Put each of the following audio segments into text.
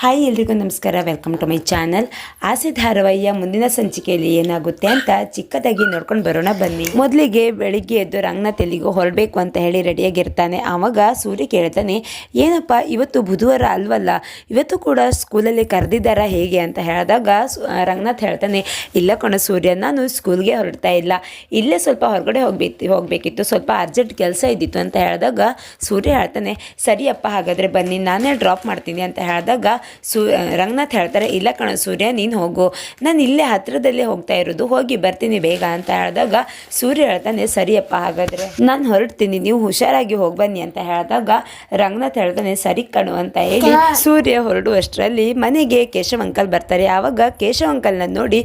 Hi ಎಲ್ರಿಗೂ ನಮಸ್ಕಾರ welcome to my channel ಆಸೆ ಧಾರಾವಾಹಿಯ ಮುಂದಿನ ಸಂಚಿಕೆಯಲ್ಲಿ ಏನಾಗುತ್ತೆ ಅಂತ ಚಿಕ್ಕದಾಗಿ ನೋಡ್ಕೊಂಡು ಬರೋಣ ಬನ್ನಿ. ಮೊದಲಿಗೆ ಬೆಳಿಗ್ಗೆ ಎದ್ದು ರಂಗನಾಥ್ ತೆಲಿಗೂ ಹೊರಬೇಕು ಅಂತ ಹೇಳಿ ರೆಡಿಯಾಗಿರ್ತಾನೆ ಆವಾಗ ಸೂರ್ಯ ಕೇಳ್ತಾನೆ, ಏನಪ್ಪ, ಇವತ್ತು ಬುಧವಾರ ಅಲ್ವಲ್ಲ? ಇವತ್ತು ಕೂಡ ಸ್ಕೂಲಲ್ಲಿ ಕರೆದಿದ್ದಾರ ಹೇಗೆ? ಅಂತ ಹೇಳಿದಾಗ ರಂಗನಾಥ್ ಹೇಳ್ತಾನೆ, ಇಲ್ಲ ಕಣ ಸೂರ್ಯ, ನಾನು ಸ್ಕೂಲ್ಗೆ ಹೊರಡ್ತಾ ಇಲ್ಲ. ಇಲ್ಲೇ ಸ್ವಲ್ಪ ಹೊರಗಡೆ ಹೋಗ್ಬೇಕು ಹೋಗಬೇಕಿತ್ತು. ಸ್ವಲ್ಪ ಅರ್ಜೆಂಟ್ ಕೆಲಸ ಇದ್ದಿತ್ತು. ಅಂತ ಹೇಳಿದಾಗ ಸೂರ್ಯ ಹೇಳ್ತಾನೆ, ಸರಿಯಪ್ಪ, ಹಾಗಾದರೆ ಬನ್ನಿ, ನಾನೇ ಡ್ರಾಪ್ ಮಾಡ್ತೀನಿ. ಅಂತ ಹೇಳಿದಾಗ ಸೂ ರಂಗನಾಥ್ ಹೇಳ್ತಾರೆ ಇಲ್ಲ ಕಣ ಸೂರ್ಯ ನೀನು ಹೋಗು. ನಾನು ಇಲ್ಲೇ ಹತ್ತಿರದಲ್ಲೇ ಹೋಗ್ತಾ ಇರೋದು ಹೋಗಿ ಬರ್ತೀನಿ ಬೇಗ ಅಂತ ಹೇಳಿದಾಗ ಸೂರ್ಯ ಹೇಳ್ತಾನೆ ಸರಿಯಪ್ಪ ಹಾಗಾದರೆ ನಾನು ಹೊರಡ್ತೀನಿ ನೀವು ಹುಷಾರಾಗಿ ಹೋಗಿ ಬನ್ನಿ ಅಂತ ಹೇಳಿದಾಗ ರಂಗನಾಥ್ ಹೇಳ್ತಾನೆ ಸರಿ ಕಣು ಅಂತ ಹೇಳಿ ಸೂರ್ಯ ಹೊರಡುವಷ್ಟರಲ್ಲಿ ಮನೆಗೆ ಕೇಶವ್ ಅಂಕಲ್ ಬರ್ತಾರೆ. ಆವಾಗ ಕೇಶವ ಅಂಕಲ್ನ ನೋಡಿ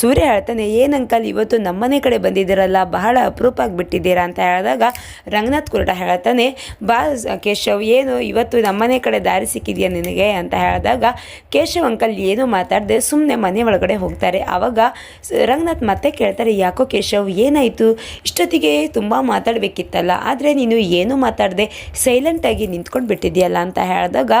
ಸೂರ್ಯ ಹೇಳ್ತಾನೆ ಏನು ಅಂಕಲ್ ಇವತ್ತು ನಮ್ಮನೆ ಕಡೆ ಬಂದಿದ್ದೀರಲ್ಲ ಬಹಳ ಅಪರೂಪ ಆಗಿಬಿಟ್ಟಿದ್ದೀರಾ ಅಂತ ಹೇಳಿದಾಗ ರಂಗನಾಥ್ ಕುರುಟ ಹೇಳ್ತಾನೆ ಬಾ ಕೇಶವ್ ಏನು ಇವತ್ತು ನಮ್ಮನೆ ಕಡೆ ದಾರಿ ಸಿಕ್ಕಿದೆಯಾ ನಿನಗೆ? ಅಂತ ಹೇಳಿದಾಗ ಕೇಶವ್ ಅಂಕಲ್ ಏನು ಮಾತಾಡದೆ ಸುಮ್ಮನೆ ಮನೆ ಒಳಗಡೆ ಹೋಗ್ತಾರೆ. ಆವಾಗ ರಂಗನಾಥ್ ಮತ್ತೆ ಕೇಳ್ತಾರೆ, ಯಾಕೋ ಕೇಶವ್, ಏನಾಯಿತು? ಇಷ್ಟೊತ್ತಿಗೆ ತುಂಬ ಮಾತಾಡಬೇಕಿತ್ತಲ್ಲ. ಆದರೆ ನೀನು ಏನೂ ಮಾತಾಡದೆ? ಸೈಲೆಂಟಾಗಿ ನಿಂತ್ಕೊಂಡು ಬಿಟ್ಟಿದ್ಯಲ್ಲ ಅಂತ ಹೇಳಿದಾಗ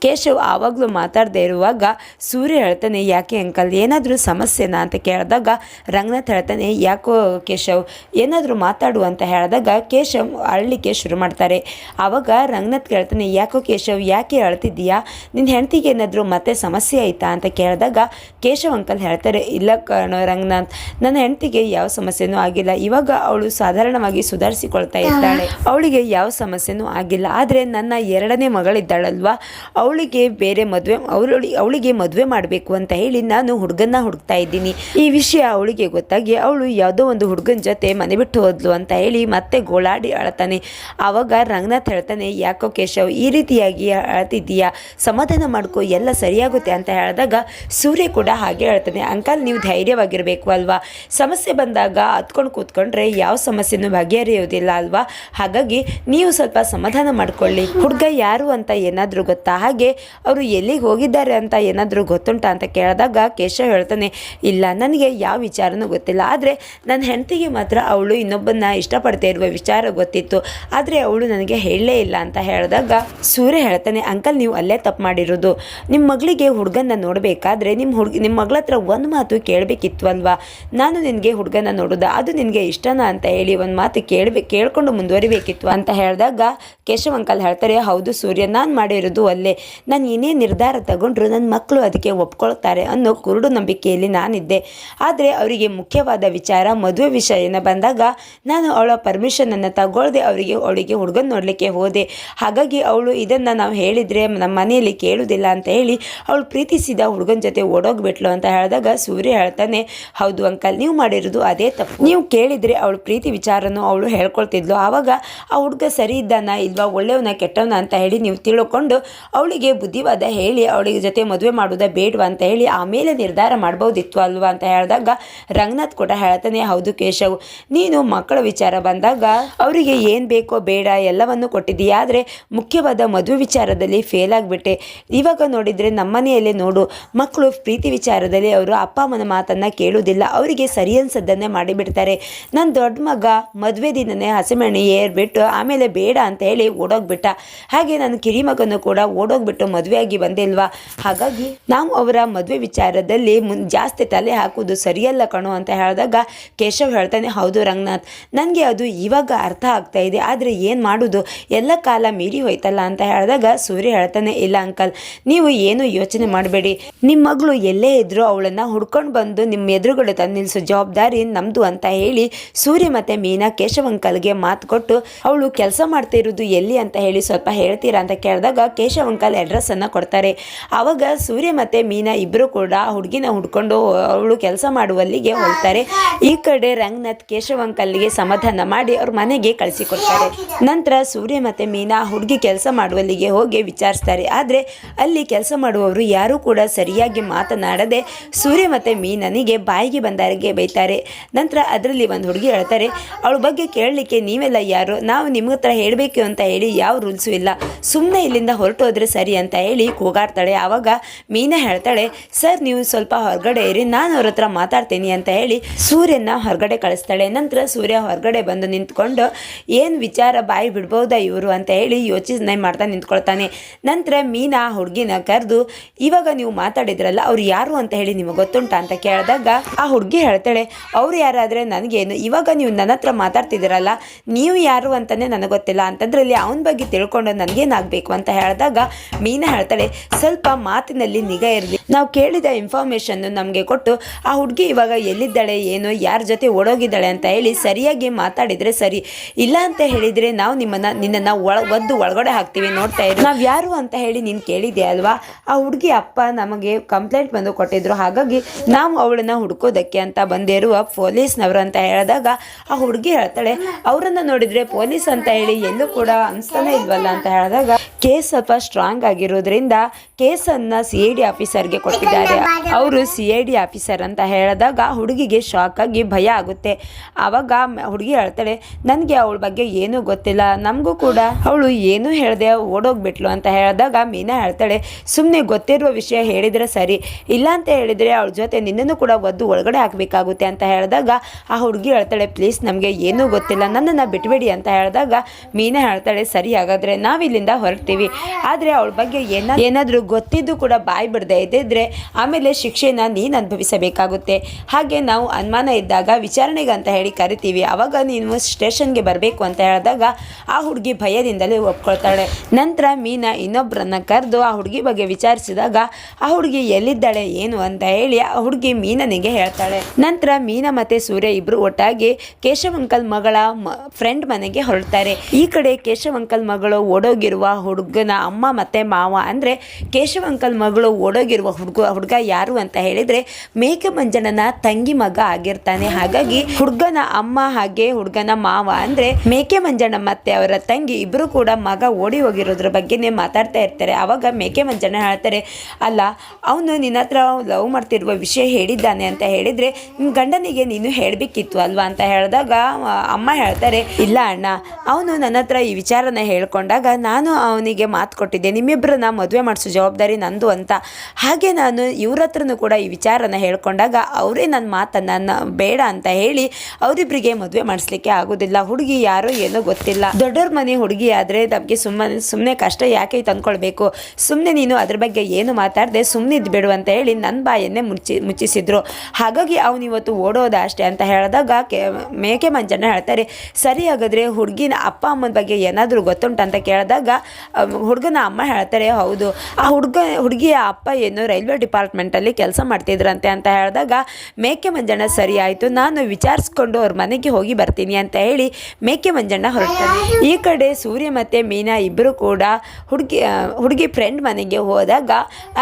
ಕೇಶವ್ ಆವಾಗಲೂ ಮಾತಾಡದೇ ಇರುವಾಗ ಸೂರ್ಯ ಹೇಳ್ತಾನೆ ಯಾಕೆ ಅಂಕಲ್ ಏನಾದರೂ ಸಮಸ್ಯೆನಾ? ಅಂತ ಕೇಳಿದಾಗ ರಂಗನಾಥ್ ಹೇಳ್ತಾನೆ ಯಾಕೋ ಕೇಶವ್ ಏನಾದರೂ ಮಾತಾಡು ಅಂತ ಹೇಳಿದಾಗ ಕೇಶವ್ ಅಳ್ಲಿಕ್ಕೆ ಶುರು ಮಾಡ್ತಾರೆ. ಆವಾಗ ರಂಗನಾಥ್ ಕೇಳ್ತಾನೆ ಯಾಕೋ ಕೇಶವ್ ಯಾಕೆ ಅಳ್ತಿದ್ದೀಯಾ? ನಿನ್ನ ಹೆಂಡತಿಗೆ ಏನಾದರೂ ಮತ್ತೆ ಸಮಸ್ಯೆ ಆಯಿತಾ? ಅಂತ ಕೇಳಿದಾಗ ಕೇಶವ್ ಅಂಕಲ್ ಹೇಳ್ತಾರೆ ಇಲ್ಲ ಕಣೋ ರಂಗನಾಥ್ ನನ್ನ ಹೆಂಡತಿಗೆ ಯಾವ ಸಮಸ್ಯೆನೂ ಆಗಿಲ್ಲ. ಇವಾಗ ಅವಳು ಸಾಧಾರಣವಾಗಿ ಸುಧಾರಿಸಿಕೊಳ್ತಾ ಇದ್ದಾಳೆ. ಅವಳಿಗೆ ಯಾವ ಸಮಸ್ಯೆನೂ ಆಗಿಲ್ಲ. ಆದರೆ ನನ್ನ ಎರಡನೇ ಮಗಳಿದ್ದಾಳಲ್ವಾ? ಅವಳಿಗೆ ಬೇರೆ ಮದುವೆ ಅವಳಿ ಅವಳಿಗೆ ಮದುವೆ ಮಾಡಬೇಕು ಅಂತ ಹೇಳಿ ನಾನು ಹುಡುಗನ್ನ ಹುಡುಕ್ತಾ ಇದ್ದೀನಿ. ಈ ವಿಷಯ ಅವಳಿಗೆ ಗೊತ್ತಾಗಿ ಅವಳು ಯಾವುದೋ ಒಂದು ಹುಡುಗನ ಜೊತೆ ಮನೆ ಬಿಟ್ಟು ಹೋದ್ಲು ಅಂತ ಹೇಳಿ ಮತ್ತೆ ಗೋಳಾಡಿ ಅಳ್ತಾನೆ. ಆವಾಗ ರಂಗನಾಥ್ ಹೇಳ್ತಾನೆ ಯಾಕೋ ಕೇಶವ್, ಈ ರೀತಿಯಾಗಿ ಅಳ್ತಿದ್ದೀಯಾ? ಸಮಾಧಾನ ಮಾಡ್ಕೋ, ಎಲ್ಲ ಸರಿಯಾಗುತ್ತೆ ಅಂತ ಹೇಳಿದಾಗ ಸೂರ್ಯ ಕೂಡ ಹಾಗೆ ಹೇಳ್ತಾನೆ ಅಂಕಲ್, ನೀವು ಧೈರ್ಯವಾಗಿರಬೇಕು ಅಲ್ವಾ? ಸಮಸ್ಯೆ ಬಂದಾಗ ಹತ್ಕೊಂಡು ಕೂತ್ಕೊಂಡ್ರೆ ಯಾವ ಸಮಸ್ಯೆನೂ ಬಗೆಹರಿಯೋದಿಲ್ಲ ಅಲ್ವಾ? ಹಾಗಾಗಿ ನೀವು ಸ್ವಲ್ಪ ಸಮಾಧಾನ ಮಾಡ್ಕೊಳ್ಳಿ. ಹುಡುಗ ಯಾರು ಅಂತ ಏನಾದರೂ ಗೊತ್ತಾ? ಹಾಗೆ ಅವರು ಎಲ್ಲಿಗೆ ಹೋಗಿದ್ದಾರೆ ಅಂತ ಏನಾದರೂ ಗೊತ್ತುಂಟಾ ಅಂತ ಕೇಳಿದಾಗ ಕೇಶವ್ ಹೇಳ್ತಾನೆ, ಇಲ್ಲ, ನನಗೆ ಯಾವ ವಿಚಾರನೂ ಗೊತ್ತಿಲ್ಲ. ಆದರೆ ನನ್ನ ಹೆಂಡತಿಗೆ ಮಾತ್ರ ಅವಳು ಇನ್ನೊಬ್ಬನ ಇಷ್ಟಪಡ್ತಾ ಇರುವ ವಿಚಾರ ಗೊತ್ತಿತ್ತು. ಆದರೆ ಅವಳು ನನಗೆ ಹೇಳಲೇ ಇಲ್ಲ ಅಂತ ಹೇಳಿದಾಗ ಸೂರ್ಯ ಹೇಳ್ತಾನೆ, ಅಂಕಲ್, ನೀವು ಅಲ್ಲೇ ತಪ್ಪು ಮಾಡಿರೋದು. ನಿಮ್ಮ ಮಗಳಿಗೆ ಹುಡುಗನ ನೋಡಬೇಕಾದ್ರೆ ನಿಮ್ಮ ಹುಡುಗಿ ನಿಮ್ಮ ಮಗಳ ಹತ್ರ ಒಂದು ಮಾತು ಕೇಳಬೇಕಿತ್ತು ಅಲ್ವಾ? ನಾನು ನಿನಗೆ ಹುಡುಗನ ನೋಡೋದ, ಅದು ನಿನಗೆ ಇಷ್ಟನಾ ಅಂತ ಹೇಳಿ ಒಂದು ಮಾತು ಕೇಳಬೇಕು ಕೇಳ್ಕೊಂಡು ಮುಂದುವರಿಬೇಕಿತ್ತು ಅಂತ ಹೇಳಿದಾಗ ಕೇಶವ್ ಅಂಕಲ್ ಹೇಳ್ತಾರೆ, ಹೌದು ಸೂರ್ಯ, ನಾನು ಮಾಡಿರೋದು ಅಲ್ಲೇ. ನಾನು ಏನೇ ನಿರ್ಧಾರ ತಗೊಂಡ್ರು ನನ್ನ ಮಕ್ಕಳು ಅದಕ್ಕೆ ಒಪ್ಕೊಳ್ತಾರೆ ಅನ್ನೋ ಕುರುಡು ನಂಬಿಕೆಯಲ್ಲಿ ನಾನಿದ್ದೆ. ಆದರೆ ಅವರಿಗೆ ಮುಖ್ಯವಾದ ವಿಚಾರ ಮದುವೆ ವಿಷಯನ ಬಂದಾಗ ನಾನು ಅವಳ ಪರ್ಮಿಷನನ್ನು ತಗೊಳ್ಳದೆ ಅವರಿಗೆ ಅವಳಿಗೆ ಹುಡುಗನ ನೋಡಲಿಕ್ಕೆ ಹೋದೆ. ಹಾಗಾಗಿ ಅವಳು ಇದನ್ನು ನಾವು ಹೇಳಿದರೆ ನಮ್ಮ ಮನೆಯಲ್ಲಿ ಕೇಳುವುದಿಲ್ಲ ಅಂತ ಹೇಳಿ ಅವಳು ಪ್ರೀತಿಸಿದ ಹುಡುಗನ ಜೊತೆ ಓಡೋಗ್ಬಿಟ್ಲು ಅಂತ ಹೇಳಿದಾಗ ಸೂರ್ಯ ಹೇಳ್ತಾನೆ, ಹೌದು ಅಂಕಲ್, ನೀವು ಮಾಡಿರೋದು ಅದೇ ತಪ್ಪು. ನೀವು ಕೇಳಿದರೆ ಅವಳು ಪ್ರೀತಿ ವಿಚಾರನೂ ಅವಳು ಹೇಳ್ಕೊಳ್ತಿದ್ಲು. ಆವಾಗ ಆ ಹುಡುಗ ಸರಿ ಇದ್ದಾನ ಇಲ್ವಾ, ಒಳ್ಳೆಯವನ ಕೆಟ್ಟವನ ಅಂತ ಹೇಳಿ ನೀವು ತಿಳ್ಕೊಂಡು ಅವಳಿಗೆ ಬುದ್ಧಿವಾದ ಹೇಳಿ ಅವಳಿಗೆ ಜೊತೆ ಮದುವೆ ಮಾಡೋದ ಬೇಡವಾ ಅಂತ ಹೇಳಿ ಆಮೇಲೆ ನಿರ್ಧಾರ ಮಾಡ್ಬೋದಿತ್ತು ಅಲ್ವಾ ಅಂತ ಹೇಳಿದಾಗ, ರಂಗನಾಥ್ ಕೂಡ ಹೇಳ್ತಾನೆ, ಹೌದು ಕೇಶವ್, ನೀನು ಮಕ್ಕಳ ವಿಚಾರ ಬಂದಾಗ ಅವರಿಗೆ ಏನು ಬೇಕೋ ಬೇಡ, ಎಲ್ಲವನ್ನು ಕೊಟ್ಟಿದ್ದೀಯ ಆದರೆ ಮುಖ್ಯವಾದ ಮದುವೆ ವಿಚಾರದಲ್ಲಿ ಫೇಲ್ ಆಗಿಬಿಟ್ಟೆ. ಇವಾಗ ನೋಡಿದರೆ ನಮ್ಮನೆಯಲ್ಲೇ ನೋಡು, ಮಕ್ಕಳು ಪ್ರೀತಿ ವಿಚಾರದಲ್ಲಿ ಅವರು ಅಪ್ಪ ಅಮ್ಮನ ಮಾತನ್ನು ಕೇಳುವುದಿಲ್ಲ ಅವರಿಗೆ ಸರಿ ಅನ್ಸದ್ದನ್ನೇ ಮಾಡಿಬಿಡ್ತಾರೆ. ನನ್ನ ದೊಡ್ಡ ಮಗ ಮದುವೆ ದಿನನೇ ಹಸಿಮಣಿ ಏರ್ಬಿಟ್ಟು ಆಮೇಲೆ ಬೇಡ ಅಂತ ಹೇಳಿ ಓಡೋಗ್ಬಿಟ್ಟ. ಹಾಗೆ ನನ್ನ ಕಿರಿ ಮಗನು ಕೂಡ ಓಡೋಗ್ಬಿಟ್ಟು ಮದುವೆಯಾಗಿ ಬಂದಿಲ್ವಾ ಹಾಗಾಗಿ ನಾವು ಅವರ ಮದುವೆ ವಿಚಾರದಲ್ಲಿ ಮುನ್, ಜಾಸ್ತಿ ತಲೆ ಹಾಕೋದು ಸರಿಯಲ್ಲ ಕಣೋ ಅಂತ ಹೇಳಿದಾಗ ಕೇಶವ್ ಹೇಳ್ತಾನೆ, ಹೌದು ರಂಗನಾಥ್, ನನಗೆ ಅದು ಇವಾಗ ಅರ್ಥ ಆಗ್ತಾ ಇದೆ, ಆದರೆ ಏನು ಮಾಡೋದು? ಎಲ್ಲ ಕಾಲ ಮೀರಿ ಹೋಯ್ತಲ್ಲ ಅಂತ ಹೇಳಿದಾಗ ಸೂರ್ಯ ಹೇಳ್ತಾನೆ, ಇಲ್ಲ ಅಂಕಲ್, ನೀವು ಏನು ಯೋಚನೆ ಮಾಡಬೇಡಿ. ನಿಮ್ಮ ಮಗಳು ಎಲ್ಲೇ ಇದ್ರು ಅವಳನ್ನು ಹುಡ್ಕೊಂಡು ಬಂದು ನಿಮ್ಮ ಎದುರುಗಡೆ ತಂದು ನಿಲ್ಲಿಸೋ ಜವಾಬ್ದಾರಿ ನಮ್ಮದು ಅಂತ ಹೇಳಿ ಸೂರ್ಯ ಮತ್ತು ಮೀನಾ ಕೇಶವ್ ಅಂಕಲ್ಗೆ ಮಾತು ಕೊಟ್ಟು, ಅವಳು ಕೆಲಸ ಮಾಡ್ತಾ ಇರೋದು ಎಲ್ಲಿ ಅಂತ ಹೇಳಿ ಸ್ವಲ್ಪ ಹೇಳ್ತೀರಾ? ಅಂತ ಕೇಳಿದಾಗ ಕೇಶವ್ ಅಂಕಲ್ ಅಡ್ರೆಸ್ಸನ್ನು ಕೊಡ್ತಾರೆ. ಆವಾಗ ಸೂರ್ಯ ಮತ್ತು ಮೀನಾ ಇಬ್ಬರು ಕೂಡ ಹುಡುಗಿನ ಹುಡ್ಕೊಂಡು ಅವಳು ಕೆಲಸ ಮಾಡುವಲ್ಲಿಗೆ ಹೋಗ್ತಾರೆ ಈ ಕಡೆ ರಂಗನಾಥ್ ಕೇಶವ್ ಅಂಕಲ್ಗೆ ಸಮಾಧಾನ ಮಾಡಿ ಅವ್ರ ಮನೆಗೆ ಕಳಿಸಿಕೊಡ್ತಾರೆ ನಂತರ ಸೂರ್ಯ ಮತ್ತು ಮೀನಾ ಹುಡುಗಿ ಕೆಲಸ ಮಾಡುವಲ್ಲಿಗೆ ಹೋಗಿ ವಿಚಾರಿಸ್ತಾರೆ. ಆದರೆ ಅಲ್ಲಿ ಕೆಲಸ ಮಾಡುವವರು ಯಾರೂ ಕೂಡ ಸರಿಯಾಗಿ ಮಾತನಾಡದೆ ಸೂರ್ಯ ಮತ್ತು ಮೀನನಿಗೆ ಬಾಯಿಗೆ ಬಂದಾರಿಗೆ ಬೈತಾರೆ. ನಂತರ ಅದರಲ್ಲಿ ಒಂದು ಹುಡುಗಿ ಹೇಳ್ತಾರೆ, ಅವಳ ಬಗ್ಗೆ ಕೇಳಲಿಕ್ಕೆ ನೀವೆಲ್ಲ ಯಾರು? ನಾವು ನಿಮ್ಮ ಹತ್ರ ಹೇಳಬೇಕು ಅಂತ ಹೇಳಿ ಯಾವ ರೂಲ್ಸು ಇಲ್ಲ. ಸುಮ್ಮನೆ ಇಲ್ಲಿಂದ ಹೊರಟೋದ್ರೆ ಹೋದ್ರೆ ಸರಿ ಅಂತ ಹೇಳಿ ಕೂಗಾಡ್ತಾಳೆ. ಆವಾಗ ಮೀನಾ ಹೇಳ್ತಾಳೆ, ಸರ್, ನೀವು ಸ್ವಲ್ಪ ಹೊರಗಡೆ ಇರಿ, ನಾನು ಅವ್ರ ಹತ್ರ ಮಾತಾಡ್ತೀನಿ ಅಂತ ಹೇಳಿ ಸೂರ್ಯನ ಹೊರಗಡೆ ಕಳಿಸ್ತಾಳೆ. ನಂತರ ಸೂರ್ಯ ಹೊರಗಡೆ ಬಂದು ನಿಂತ್ಕೊಂಡು, ಏನು ವಿಚಾರ, ಬಾಯಿ ಬಿಡ್ಬೋದಾ ಇವರು? ಅಂತ ಹೇಳಿ ಯೋಚನೆ ಮಾಡ್ತಾ ನಿಂತ್ಕೊಳ್ತಾನೆ. ನಂತರ ಮೀನಾ ಹುಡುಗಿನ ಕರೆದು, ಇವಾಗ ನೀವು ಮಾತಾಡಿದ್ರಲ್ಲ, ಅವ್ರು ಯಾರು ಅಂತ ಹೇಳಿ ನಿಮಗೆ ಗೊತ್ತುಂಟಾ? ಅಂತ ಕೇಳಿದಾಗ ಆ ಹುಡುಗಿ ಹೇಳ್ತಾಳೆ, ಅವ್ರು ಯಾರಾದರೆ ನನಗೇನು, ಇವಾಗ ನೀವು ನನ್ನ ಹತ್ರ ಮಾತಾಡ್ತಿದ್ದೀರಲ್ಲ, ನೀವು ಯಾರು ಅಂತಲೇ ನನಗೆ ಗೊತ್ತಿಲ್ಲ. ಅಂತಂದ್ರಲ್ಲಿ ಅವನ ಬಗ್ಗೆ ತಿಳ್ಕೊಂಡು ನನಗೇನಾಗಬೇಕು ಅಂತ ಹೇಳಿದಾಗ ಮೀನಾ ಹೇಳ್ತಾಳೆ, ಸ್ವಲ್ಪ ಮಾತಿನಲ್ಲಿ ನಿಗಾ ಇರಲಿ. ನಾವು ಕೇಳಿದ ಇನ್ಫಾರ್ಮೇಶನ್ ನಮಗೆ ಕೊಟ್ಟು, ಆ ಹುಡುಗಿ ಇವಾಗ ಎಲ್ಲಿದ್ದಾಳೆ, ಏನು, ಯಾರ ಜೊತೆ ಓಡೋಗಿದ್ದಾಳೆ ಅಂತ ಹೇಳಿ ಸರಿಯಾಗಿ ಮಾತಾಡಿದರೆ ಸರಿ. ಇಲ್ಲ ಅಂತ ಹೇಳಿದರೆ ನಾವು ನಿಮ್ಮನ್ನು, ನಿನ್ನನ್ನು ಒಳ, ಒದ್ದು ಒಳಗಡೆ ಹಾಕ್ತೀವಿ, ನೋಡ್ತಾ ಇದ್ದೀವಿ ನಾವು ಯಾರು ಅಂತ ಹೇಳಿ ನೀನು ಕೇಳಿದ್ದೆ ಅಲ್ವಾ? ಆ ಹುಡುಗಿ ಅಪ್ಪ ನಮಗೆ ಕಂಪ್ಲೇಂಟ್ ಬಂದು ಕೊಟ್ಟಿದ್ರು. ಹಾಗಾಗಿ ನಾವು ಅವಳನ್ನ ಹುಡ್ಕೋದಕ್ಕೆ ಅಂತ ಬಂದಿರುವ ಪೊಲೀಸ್ನವರು ಅಂತ ಹೇಳಿದಾಗ ಆ ಹುಡುಗಿ ಹೇಳ್ತಾಳೆ, ಅವರನ್ನು ನೋಡಿದ್ರೆ ಪೊಲೀಸ್ ಅಂತ ಹೇಳಿ ಎಲ್ಲೂ ಕೂಡ ಅನ್ಸ್ತಾನೆ ಇಲ್ವಲ್ಲ? ಅಂತ ಹೇಳಿದಾಗ, ಕೇಸ್ ಸ್ವಲ್ಪ ಸ್ಟ್ರಾಂಗ್ ಆಗಿರೋದ್ರಿಂದ ಕೇಸನ್ನ ಸಿ ಐ ಡಿ ಆಫೀಸರ್ಗೆ ಕೊಟ್ಟಿದ್ದಾರೆ. ಅವರು ಸಿ ಐ ಡಿ ಆಫೀಸರ್ ಅಂತ ಹೇಳಿದಾಗ ಹುಡುಗಿಗೆ ಶಾಕ್ ಆಗಿ ಭಯ ಆಗುತ್ತೆ. ಆವಾಗ ಹುಡುಗಿ ಹೇಳ್ತಾಳೆ ನನಗೆ ಅವಳ ಬಗ್ಗೆ ಏನೂ ಗೊತ್ತಿಲ್ಲ. ನಮಗೂ ಕೂಡ ಅವಳು ಏನೂ ಹೇಳಿದೆ ಓಡೋಗ್ಬಿಟ್ಲು ಅಂತ ಹೇಳಿದಾಗ ಮೀನಾ ಹೇಳ್ತಾಳೆ ಸುಮ್ಮನೆ ಗೊತ್ತಿರುವ ವಿಷಯ ಹೇಳಿದರೆ ಸರಿ. ಇಲ್ಲ ಅಂತ ಹೇಳಿದರೆ ಅವಳ ಜೊತೆ ನಿನ್ನನ್ನು ಕೂಡ ಒದ್ದು ಒಳಗಡೆ ಹಾಕಬೇಕಾಗುತ್ತೆ ಅಂತ ಹೇಳಿದಾಗ ಆ ಹುಡುಗಿ ಹೇಳ್ತಾಳೆ ಪ್ಲೀಸ್ ನಮಗೆ ಏನೂ ಗೊತ್ತಿಲ್ಲ. ನನ್ನನ್ನು ಬಿಟ್ಬಿಡಿ ಅಂತ ಹೇಳಿದಾಗ ಮೀನಾ ಹೇಳ್ತಾಳೆ ಸರಿ ಹಾಗಾದರೆ ನಾವಿಲ್ಲಿಂದ ಹೊರಡ್ತೀವಿ. ಆದರೆ ಅವಳ ಬಗ್ಗೆ ಏನ ಏನಾದರೂ ಗೊತ್ತಿದ್ದು ಕೂಡ ಬಾಯಿ ಬಿಡದೆ ಇದ್ದಿದ್ರೆ ಆಮೇಲೆ ಶಿಕ್ಷೆನ ನೀನು ಅನುಭವಿಸಬೇಕಾಗುತ್ತೆ. ಹಾಗೆ ನಾವು ಅನುಮಾನ ಇದ್ದಾಗ ವಿಚಾರಣೆಗೆ ಅಂತ ಹೇಳಿ ಕರಿತೀವಿ. ಅವಾಗ ನೀನು ಸ್ಟೇಷನ್ಗೆ ಬರಬೇಕು ಅಂತ ಹೇಳಿದಾಗ ಆ ಹುಡುಗಿ ಭಯದಿಂದಲೇ ಒಪ್ಕೊಳ್ತಾಳೆ. ನಂತರ ಮೀನಾ ಇನ್ನೊಬ್ಬರನ್ನ ಕರೆದು ಆ ಹುಡುಗಿ ಬಗ್ಗೆ ವಿಚಾರಿಸಿದಾಗ ಆ ಹುಡುಗಿ ಎಲ್ಲಿದ್ದಾಳೆ, ಏನು ಅಂತ ಹೇಳಿ ಆ ಹುಡುಗಿ ಮೀನನಿಗೆ ಹೇಳ್ತಾಳೆ. ನಂತರ ಮೀನಾ ಮತ್ತೆ ಸೂರ್ಯ ಇಬ್ರು ಒಟ್ಟಾಗಿ ಕೇಶವ್ ಅಂಕಲ್ ಮಗಳ ಫ್ರೆಂಡ್ ಮನೆಗೆ ಹೊರಡ್ತಾರೆ. ಈ ಕಡೆ ಕೇಶವ ಅಂಕಲ್ ಮಗಳು ಓಡೋಗಿರುವ ಹುಡುಗನ ಅಮ್ಮ ಮತ್ತೆ ಮಾವ. ಅಂದರೆ ಕೇಶವ ಅಂಕಲ್ ಮಗಳು ಓಡೋಗಿರುವ ಹುಡುಗ ಹುಡುಗ ಯಾರು ಅಂತ ಹೇಳಿದರೆ ಮೇಕೆ ಮಂಜನನ ತಂಗಿ ಮಗ ಆಗಿರ್ತಾನೆ. ಹಾಗಾಗಿ ಹುಡುಗನ ಅಮ್ಮ ಹಾಗೆ ಹುಡುಗನ ಮಾವ. ಅಂದರೆ ಮೇಕೆ ಮಂಜಣ್ಣ ಮತ್ತೆ ಅವರ ತಂಗಿ ಇಬ್ಬರು ಕೂಡ ಮಗ ಓಡಿ ಹೋಗಿರೋದ್ರ ಬಗ್ಗೆನೇ ಮಾತಾಡ್ತಾ ಇರ್ತಾರೆ. ಆವಾಗ ಮೇಕೆ ಮಂಜನ ಹೇಳ್ತಾರೆ, ಅಲ್ಲ, ಅವನು ನಿನ್ನ ಹತ್ರ ಲವ್ ಮಾಡ್ತಿರುವ ವಿಷಯ ಹೇಳಿದ್ದಾನೆ ಅಂತ ಹೇಳಿದರೆ ನಿಮ್ಮ ಗಂಡನಿಗೆ ನೀನು ಹೇಳಬೇಕಿತ್ತು ಅಲ್ವಾ? ಅಂತ ಹೇಳಿದಾಗ, ಅಮ್ಮ ಹೇಳ್ತಾರೆ, ಇಲ್ಲ ಅಣ್ಣ, ಅವನು ನನ್ನ ಹತ್ರ ಈ ವಿಚಾರನ ಹೇಳ್ಕೊಂಡಾಗ ನಾನು ಅವನಿಗೆ ಮಾತು ನಿಮ್ಮಿಬ್ಬರನ್ನ ಮದುವೆ ಮಾಡಿಸೋ ಜವಾಬ್ದಾರಿ ನಂದು ಅಂತ. ಹಾಗೆ ನಾನು ಇವ್ರ ಹತ್ರನೂ ಕೂಡ ಈ ವಿಚಾರನ ಹೇಳ್ಕೊಂಡಾಗ ಅವರೇ ನನ್ನ ಮಾತನ್ನು ಬೇಡ ಅಂತ ಹೇಳಿ ಅವರಿಬ್ಬರಿಗೆ ಮದುವೆ ಮಾಡಿಸ್ಲಿಕ್ಕೆ ಆಗೋದಿಲ್ಲ. ಹುಡುಗಿ ಯಾರೋ ಏನೋ ಗೊತ್ತಿಲ್ಲ. ದೊಡ್ಡವ್ರ ಮನೆ ಹುಡುಗಿ ಆದರೆ ನಮಗೆ ಸುಮ್ಮನೆ ಸುಮ್ಮನೆ ಕಷ್ಟ ಯಾಕೆ ತಂದ್ಕೊಳ್ಬೇಕು? ಸುಮ್ಮನೆ ನೀನು ಅದ್ರ ಬಗ್ಗೆ ಏನು ಮಾತಾಡದೆ? ಸುಮ್ಮನೆ ಬಿಡು ಅಂತ ಹೇಳಿ ನನ್ನ ಬಾಯನ್ನೇ ಮುಚ್ಚಿ, ಮುಚ್ಚಿಸಿದ್ರು. ಹಾಗಾಗಿ ಅವನು ಇವತ್ತು ಓಡೋದ ಅಷ್ಟೇ ಅಂತ ಹೇಳಿದಾಗ ಕೆ, ಮೇಕೆ ಮಂಜಣ್ಣ ಹೇಳ್ತಾರೆ, ಸರಿ ಹಾಗಾದರೆ ಹುಡುಗಿನ ಅಪ್ಪ ಅಮ್ಮನ ಬಗ್ಗೆ ಏನಾದರೂ ಗೊತ್ತುಂಟು ಅಂತ ಕೇಳಿದಾಗ ಹುಡುಗನ ಅಮ್ಮ ಹೇಳ್ತಾರೆ, ಹೌದು, ಆ ಹುಡುಗ, ಹುಡುಗಿಯ ಅಪ್ಪ ಏನು ರೈಲ್ವೆ ಡಿಪಾರ್ಟ್ಮೆಂಟಲ್ಲಿ ಕೆಲಸ ಮಾಡ್ತಿದ್ರಂತೆ ಅಂತ ಹೇಳಿದಾಗ, ಮೇಕೆ ಮಂಜಣ್ಣ ಸರಿ ಆಯಿತು, ನಾನು ವಿಚಾರಿಸ್ಕೊಂಡು ಅವ್ರ ಮನೆಗೆ ಹೋಗಿ ಬರ್ತೀನಿ ಅಂತ ಹೇಳಿ ಮೇಕೆ ಮಂಜಣ್ಣ ಹೊರಡ್ತಾರೆ ಈ ಕಡೆ ಸೂರ್ಯ ಮತ್ತು ಮೀನಾ ಇಬ್ಬರು ಕೂಡ ಹುಡುಗಿ ಹುಡುಗಿ ಫ್ರೆಂಡ್ ಮನೆಗೆ ಹೋದಾಗ,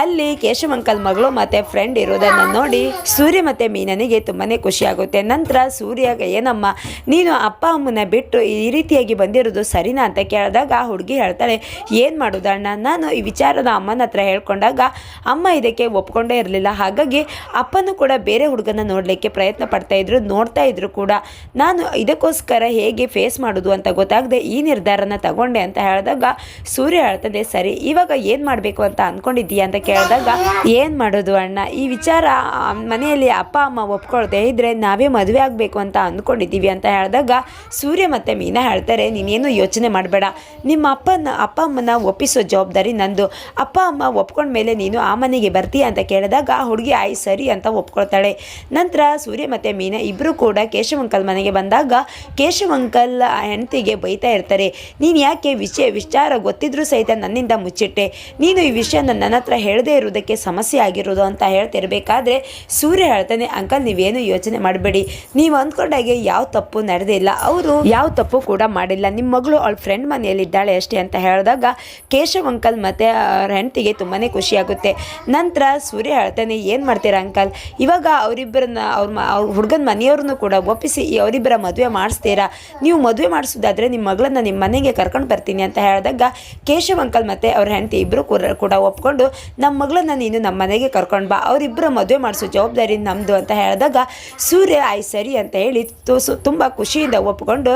ಅಲ್ಲಿ ಕೇಶವ್ ಅಂಕಲ್ ಮಗಳು ಮತ್ತು ಫ್ರೆಂಡ್ ಇರೋದನ್ನು ನೋಡಿ ಸೂರ್ಯ ಮತ್ತು ಮೀನನಿಗೆ ತುಂಬಾ ಖುಷಿಯಾಗುತ್ತೆ ನಂತರ ಸೂರ್ಯ ಏನಮ್ಮ, ನೀನು ಅಪ್ಪ ಅಮ್ಮನ ಬಿಟ್ಟು ಈ ರೀತಿಯಾಗಿ ಬಂದಿರೋದು ಸರಿನಾ? ಅಂತ ಕೇಳಿದಾಗ ಆ ಹುಡುಗಿ ಹೇಳ್ತಾಳೆ, ಏನು ಮಾಡೋದು ಅಣ್ಣ ನಾನು ಈ ವಿಚಾರದ ಅಮ್ಮನ ಹತ್ರ ಹೇಳ್ಕೊಂಡಾಗ ಅಮ್ಮ ಇದಕ್ಕೆ ಒಪ್ಕೊಂಡೇ ಇರಲಿಲ್ಲ. ಹಾಗಾಗಿ ಅಪ್ಪನೂ ಕೂಡ ಬೇರೆ ಹುಡುಗನ ನೋಡಲಿಕ್ಕೆ ಪ್ರಯತ್ನ ಪಡ್ತಾ ಇದ್ರು, ನೋಡ್ತಾ ಇದ್ರು ಕೂಡ. ನಾನು ಇದಕ್ಕೋಸ್ಕರ ಹೇಗೆ ಫೇಸ್ ಮಾಡೋದು ಅಂತ ಗೊತ್ತಾಗದೆ ಈ ನಿರ್ಧಾರನ ತಗೊಂಡೆ ಅಂತ ಹೇಳಿದಾಗ, ಸೂರ್ಯ ಹೇಳ್ತದೆ, ಸರಿ, ಇವಾಗ ಏನು ಮಾಡಬೇಕು ಅಂತ ಅಂದ್ಕೊಂಡಿದ್ದೀಯ ಅಂತ ಕೇಳಿದಾಗ, ಏನು ಮಾಡೋದು ಅಣ್ಣ? ಈ ವಿಚಾರ ಮನೆಯಲ್ಲಿ ಅಪ್ಪ, ಅಮ್ಮ ಒಪ್ಕೊಳ್ತೇ ಇದ್ರೆ ನಾವೇ ಮದುವೆ ಆಗಬೇಕು ಅಂತ ಅಂದ್ಕೊಂಡಿದ್ದೀವಿ ಅಂತ ಹೇಳಿದಾಗ, ಸೂರ್ಯ ಮತ್ತು ಮೀನಾ ಹೇಳ್ತಾರೆ, ನೀನೇನು ಯೋಚನೆ ಮಾಡಬೇಡ. ನಿಮ್ಮ ಅಪ್ಪನ, ಅಪ್ಪ ಅಮ್ಮನ ಒಪ್ಪಿಸೋ ಜವಾಬ್ದಾರಿ ನಂದು. ಅಪ್ಪ, ಅಮ್ಮ ಒಪ್ಕೊಂಡ್ಮೇಲೆ ನೀನು ಆ ಮನೆಗೆ ಬರ್ತೀಯ ಅಂತ ಕೇಳಿದಾಗ ಆ ಹುಡುಗಿ, ಆಯ್, ಸರಿ ಅಂತ ಒಪ್ಕೊಳ್ತಾಳೆ. ನಂತರ ಸೂರ್ಯ ಮತ್ತು ಮೀನಾ ಇಬ್ಬರು ಕೂಡ ಕೇಶವಂಕಲ್ ಮನೆಗೆ ಬಂದಾಗ ಕೇಶವಂಕಲ್ ಆ ಹೆಂಡತಿಗೆ ಬೈತಾ ಇರ್ತಾರೆ. ನೀನು ಯಾಕೆ ವಿಷಯ, ವಿಚಾರ ಗೊತ್ತಿದ್ರೂ ಸಹಿತ ನನ್ನಿಂದ ಮುಚ್ಚಿಟ್ಟೆ. ನೀನು ಈ ವಿಷಯ ನನ್ನ ಹತ್ರ ಹೇಳದೇ ಇರೋದಕ್ಕೆ ಸಮಸ್ಯೆ ಆಗಿರೋದು ಅಂತ ಹೇಳ್ತಿರ್ಬೇಕಾದ್ರೆ ಸೂರ್ಯ ಹೇಳ್ತಾನೆ, ಅಂಕಲ್, ನೀವೇನು ಯೋಚನೆ ಮಾಡಬೇಡಿ. ನೀವು ಅಂದ್ಕೊಂಡಾಗೆ ಯಾವ ತಪ್ಪು ನಡೆದಿಲ್ಲ. ಅವರು ಯಾವ ತಪ್ಪು ಕೂಡ ಮಾಡಿಲ್ಲ. ನಿಮ್ಮ ಮಗಳು ಅವಳ ಫ್ರೆಂಡ್ ಮನೆಯಲ್ಲಿ ಇದ್ದಾಳೆ ಅಷ್ಟೇ ಅಂತ ಹೇಳಿದಾಗ ಕೇಶವ್ ಅಂಕಲ್ ಮತ್ತು ಅವ್ರ ಹೆಂಡತಿಗೆ ತುಂಬಾ ಖುಷಿಯಾಗುತ್ತೆ ನಂತರ ಸೂರ್ಯ ಹೇಳ್ತಾನೆ, ಏನು ಮಾಡ್ತೀರಾ ಅಂಕಲ್? ಇವಾಗ ಅವರಿಬ್ಬರನ್ನ ಅವ್ರ ಅವ್ರ ಹುಡುಗನ ಮನೆಯವ್ರನ್ನು ಕೂಡ ಒಪ್ಪಿಸಿ ಅವರಿಬ್ಬರ ಮದುವೆ ಮಾಡಿಸ್ತೀರಾ? ನೀವು ಮದುವೆ ಮಾಡಿಸೋದಾದರೆ ನಿಮ್ಮ ಮಗಳನ್ನ ನಿಮ್ಮ ಮನೆಗೆ ಕರ್ಕೊಂಡು ಬರ್ತೀನಿ ಅಂತ ಹೇಳಿದಾಗ ಕೇಶವ್ ಅಂಕಲ್ ಮತ್ತು ಅವ್ರ ಹೆಂಡತಿ ಇಬ್ಬರು ಕೂಡ ಕೂಡ ಒಪ್ಕೊಂಡು ನಮ್ಮ ಮಗಳನ್ನ ನೀನು ನಮ್ಮ ಮನೆಗೆ ಕರ್ಕೊಂಡು ಬಾ. ಅವರಿಬ್ಬರ ಮದುವೆ ಮಾಡಿಸೋ ಜವಾಬ್ದಾರಿ ನಮ್ಮದು ಅಂತ ಹೇಳಿದಾಗ ಸೂರ್ಯ, ಆಯ್ ಸರಿ ಅಂತ ಹೇಳಿ ತೋಸು ತುಂಬ ಖುಷಿಯಿಂದ ಒಪ್ಕೊಂಡು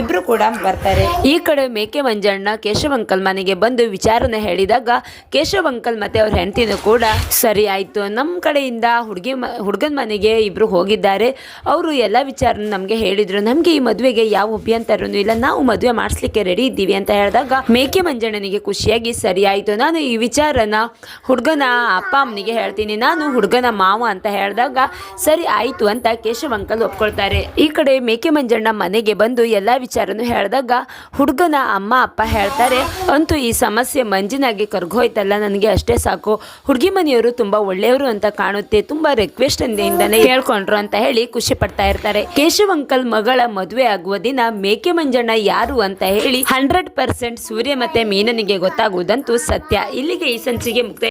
ಇಬ್ಬರು ಕೂಡ ಬರ್ತಾರೆ. ಈ ಕಡೆ ಮೇಕೆ ಮಂಜಣ್ಣ ಕೇಶವ್ ಅಂಕಲ್ ಮನೆಗೆ ಬಂದು ವಿಚಾರನ ಹೇಳಿದಾಗ ಕೇಶವ್ ಅಂಕಲ್ ಮತ್ತೆ ಅವ್ರ ಹೆಂಡತಿನೂ ಕೂಡ ಸರಿ ಆಯಿತು. ನಮ್ಮ ಕಡೆಯಿಂದ ಹುಡುಗಿ ಹುಡುಗನ ಮನೆಗೆ ಇಬ್ಬರು ಹೋಗಿದ್ದಾರೆ. ಅವರು ಎಲ್ಲ ವಿಚಾರ ನಮಗೆ ಹೇಳಿದರು. ನಮಗೆ ಈ ಮದುವೆಗೆ ಯಾವ ಅಭ್ಯಂತರನೂ ಇಲ್ಲ. ನಾವು ಮದುವೆ ಮಾಡಿಸ್ಲಿಕ್ಕೆ ರೆಡಿ ಇದ್ದೀವಿ ಅಂತ ಹೇಳಿದಾಗ ಮೇಕೆ ಮಂಜಣ್ಣನಿಗೆ ಖುಷಿಯಾಗಿ ಸರಿ ಆಯಿತು. ನಾನು ಈ ವಿಚಾರನ ಹುಡುಗನ ಅಪ್ಪ ಅಮ್ಮನಿಗೆ ಹೇಳ್ತೀನಿ. ನಾನು ಹುಡುಗನ ಮಾವ ಅಂತ ಹೇಳಿದಾಗ ಸರಿ ಆಯಿತು ಅಂತ ಕೇಶವ್ ಅಂಕಲ್ ಒಪ್ಕೊಳ್ತಾರೆ. ಈ ಕಡೆ ಮೇಕೆ ಮಂಜಣ್ಣ ಮನೆಗೆ ಬಂದು ಎಲ್ಲ ವಿಚಾರನೂ ಹೇಳಿದಾಗ ಹುಡುಗನ ಅಮ್ಮ ಅಪ್ಪ ಹೇಳ್ತಾರೆ, ಅಂತೂ ಈ ಸಮಸ್ಯೆ ಮಂಜಿನಾಗಿ ಕರ್ಗೋಯ್ತಲ್ಲ ನನಗೆ ಅಷ್ಟೇ ಸಾಕು. ಹುಡುಗಿ ಮನೆಯವರು ತುಂಬ ಒಳ್ಳೆಯವರು ಅಂತ ಕಾಣುತ್ತೆ ತುಂಬ ರಿಕ್ವೆಸ್ಟ್ ಇಂದಾನೆ ಹೇಳ್ಕೊಂಡ್ರು ಅಂತ ಹೇಳಿ ಖುಷಿ ಪಡ್ತಾ ಇರ್ತಾರೆ. ಕೇಶವ್ ಅಂಕಲ್ ಮಗಳ ಮದುವೆ ಆಗುವ ದಿನ ಮೇಕೆ ಮಂಜಣ್ಣ ಯಾರು ಅಂತ ಹೇಳಿ ಹಂಡ್ರೆಡ್ ಪರ್ಸೆಂಟ್ ಸೂರ್ಯ ಮತ್ತೆ ಮೀನನಿಗೆ ಗೊತ್ತಾಗುವುದಂತೂ ಸತ್ಯ. ಇಲ್ಲಿಗೆ ಈ ಸಂಚಿಗೆ ಮುಕ್ತಾಯ.